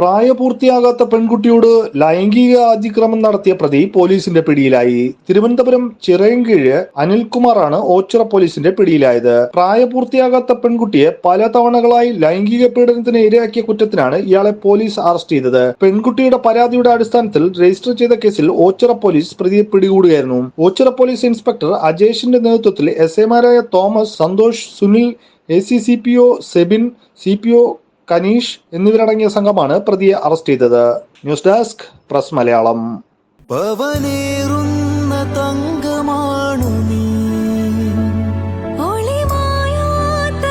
പ്രായപൂർത്തിയാകാത്ത പെൺകുട്ടിയോട് ലൈംഗിക അതിക്രമം നടത്തിയ പ്രതി പോലീസിന്റെ പിടിയിലായി. തിരുവനന്തപുരം ചിറയൻകീഴ് അനിൽകുമാറാണ് ഓച്ചിറ പോലീസിന്റെ പിടിയിലായത്. പ്രായപൂർത്തിയാകാത്ത പെൺകുട്ടിയെ പല തവണകളായി ലൈംഗിക പീഡനത്തിന് ഇരയാക്കിയ കുറ്റത്തിനാണ് ഇയാളെ പോലീസ് അറസ്റ്റ് ചെയ്തത്. പെൺകുട്ടിയുടെ പരാതിയുടെ അടിസ്ഥാനത്തിൽ രജിസ്റ്റർ ചെയ്ത കേസിൽ ഓച്ചിറ പോലീസ് പ്രതിയെ പിടികൂടുകയായിരുന്നു. ഓച്ചിറ പോലീസ് ഇൻസ്പെക്ടർ അജേഷിന്റെ നേതൃത്വത്തിൽ S എമാരായ Thomas Santhosh Sunil A C C P O Sebin C P O Kaneesh എന്നിവരടങ്ങിയ സംഘമാണ് പ്രതിയെ അറസ്റ്റ് ചെയ്തത്. News desk press Malayalam. പവനേറുന്ന തങ്കമാണു നീ. ഒളിമായാത്ത